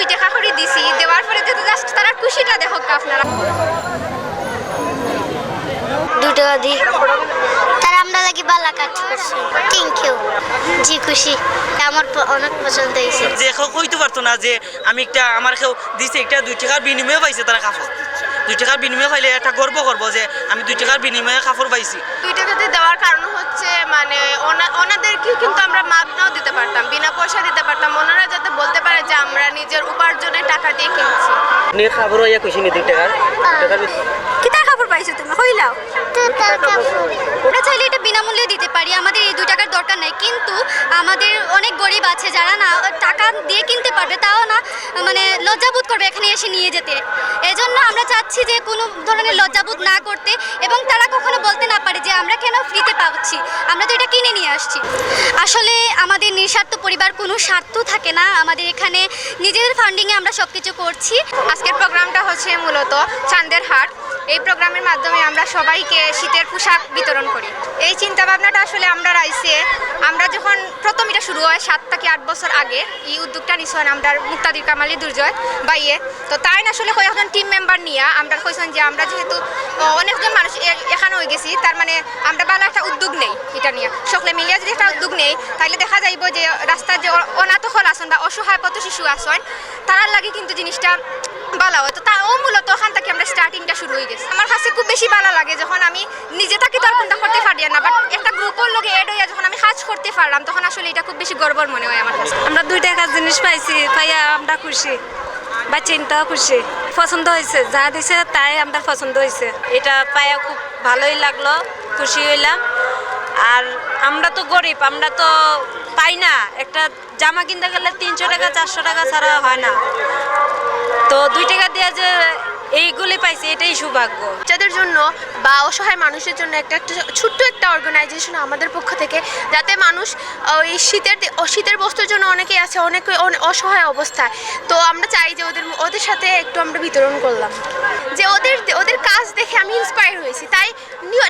দুই টাকা করে দিছি দেওয়ার পরে যেহেতু জাস্ট তারা খুশিটা দেখো আপনারা। দু। টাকা দিই তারা আমরা লাগি বালা কাজ করছি। থ্যাংক ইউ জি খুশি। আমার অনেক পছন্দ হয়েছে। যে কেউ কইতে পারতো না যে আমি একটা আমার কেউ দিছে একটা দুই টাকার বিনিময়ে পাইছে তারা কাপড়। দুই টাকার বিনিময়ে পাইলে একটা গর্ব করব যে আমি দুই টাকার বিনিময়ে কাপড় পাইছি। দুই টাকাতে দেওয়ার কারণ হচ্ছে মানে ওনা- ওনাদেরকে কিন্তু আমরা মাগনাও দিতে পারতাম বিনা পয়সা দিতে পারতাম। নিজের উপার্জনের টাকা দিয়ে কিনছি। নে খাবার হইয়া খুশি নি টাকা। কিতার খবর পাইছো তুমি? হইলাও। আমরা চাইলে এটা বিনামূল্যে দিতে পারি। আমাদের এই দু টাকার দরকার নাই। কিন্তু আমাদের অনেক আছে যারা না টাকা দিয়ে কিনতে পারবে, তাও না মানে লজ্জাবোধ করবে এখানে এসে নিয়ে যেতে। এজন্য আমরা চাচ্ছি যে কোনো ধরনের লজ্জাবোধ না করতে এবং তারা কখনো বলতে না পারে যে আমরা কেন ফ্রিতে পাচ্ছি, আমরা তো এটা কিনে নিয়ে আসছি। আসলে আমাদের নিঃস্বার্থ পরিবার কোনো স্বার্থ থাকে না, আমাদের এখানে নিজেদের ফান্ডিংয়ে আমরা সব কিছু করছি। আজকের প্রোগ্রামটা হচ্ছে মূলত চাঁদের হাট। এই প্রোগ্রামের মাধ্যমে আমরা সবাইকে শীতের পোশাক বিতরণ করি। এই চিন্তা ভাবনাটা আসলে আমরা রাইসে, আমরা যখন প্রথম শুরু হয় সাত থেকে আট বছর আগে। এই উদ্যোগটা নিছেন আমরা মুক্তাদির কামালি, দুর্জয় বাইয়ে তো তাই আসলে কয়েকজন টিম মেম্বার নিয়ে আমরা কইছেন যে আমরা যেহেতু অনেকজন মানুষ এখানে হয়ে গেছি, তার মানে আমরা ভালো একটা উদ্যোগ নেই এটা নিয়ে। সকলে মিলিয়ে যদি একটা উদ্যোগ নেই তাহলে দেখা যাইব যে রাস্তার যে অ- আসন বা অসহায় পথ শিশু আসন তার লাগে কিন্তু জিনিসটা ভালো হয়। তো তা ও মূলত ওখান থেকে আমরা স্টার্টিংটা শুরু হয়ে গেছে। আমার কাছে খুব বেশি ভালো লাগে যখন আমি নিজে থাকি তো করতে পারি না বাট একটা গ্রুপের লোকে এড হইয়া যখন কাজ করতে পারলাম তখন আসলে এটা খুব বেশি গর্বর মনে হয় আমার কাছে। আমরা দুই টাকার জিনিস পাইছি পাইয়া আমরা খুশি বা চিন্তাও খুশি। পছন্দ হয়েছে যা দিছে তাই আমরা পছন্দ হয়েছে। এটা পাইয়া খুব ভালোই লাগল খুশি হইলাম। আর আমরা তো গরিব আমরা তো পাই না। একটা জামা কিনতে গেলে তিনশো টাকা চারশো টাকা ছাড়া হয় না। তো দুই টাকা দিয়ে যে এইগুলি পাইছি, এটাই সৌভাগ্য। বাচ্চাদের জন্য বা অসহায় মানুষের জন্য একটা ছোট্ট একটা অর্গানাইজেশন আমাদের পক্ষ থেকে, যাতে মানুষ এই শীতের শীতের বস্তুর জন্য অনেকেই আছে, অনেকে অনে- অসহায় অবস্থায়। তো আমরা চাই যে ওদের ওদের সাথে একটু আমরা বিতরণ করলাম। যে ওদের ওদের কাজ দেখে আমি ইন্সপায়ার হয়েছি। তাই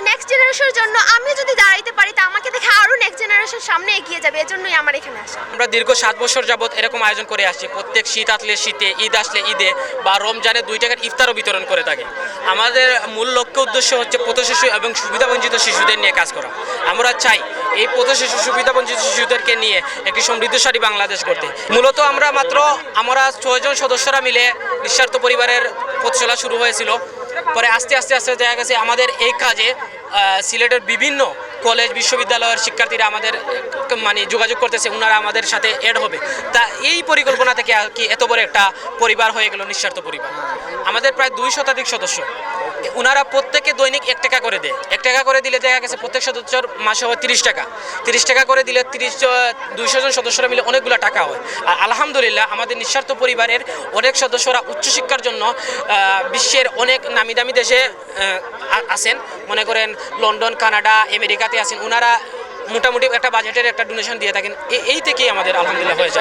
নেক্সট জেনারেশনের জন্য আমি যদি দাঁড়াইতে পারি তা আমাকে দেখে আরও নেক্সট জেনারেশন সামনে এগিয়ে যাবে, এজন্যই আমার এখানে আসা। আমরা দীর্ঘ সাত বছর যাবৎ এরকম আয়োজন করে আসছি। প্রত্যেক শীত আসলে শীতে, ঈদ আসলে ঈদে বা রমজানে দুই টাকার ইফতারও বিতরণ করে থাকি। আমাদের মূল লক্ষ্য উদ্দেশ্য হচ্ছে পথ শিশু এবং সুবিধাবঞ্চিত শিশুদের নিয়ে কাজ করা। আমরা চাই এই পথ শিশু সুবিধাবঞ্চিত শিশুদেরকে নিয়ে একটি সমৃদ্ধশালী বাংলাদেশ করতে মূলত আমরা মাত্র আমরা ছয়জন সদস্যরা মিলে নিঃস্বার্থ পরিবারের পথ চলা শুরু হয়েছিল। পরে আস্তে আস্তে আস্তে দেখা গেছে আমাদের এই কাজে সিলেটের বিভিন্ন কলেজ বিশ্ববিদ্যালয়ের শিক্ষার্থীরা আমাদের মানে যোগাযোগ করতেছে ওনারা আমাদের সাথে এড হবে। তা এই পরিকল্পনা থেকে আর কি এত বড় একটা পরিবার হয়ে গেল, নিঃস্বার্থ পরিবার। আমাদের প্রায় দুই শতাধিক সদস্য। ওনারা প্রত্যেকে দৈনিক এক টাকা করে দেয়। এক টাকা করে দিলে দেখা গেছে প্রত্যেক সদস্যর মাসে হয় তিরিশ টাকা। তিরিশ টাকা করে দিলে তিরিশ দুইশো জন সদস্যরা মিলে অনেকগুলো টাকা হয়। আর আলহামদুলিল্লাহ আমাদের নিঃস্বার্থ পরিবারের অনেক সদস্যরা উচ্চশিক্ষার জন্য বিশ্বের অনেক নামি দামি দেশে আছেন। মনে করেন লন্ডন, কানাডা আছেন ওনারা মোটামুটি একটা বাজেটের একটা ডোনেশন দিয়ে থাকেন। এই থেকেই আমাদের আলহামদুলিল্লাহ হয়ে যায়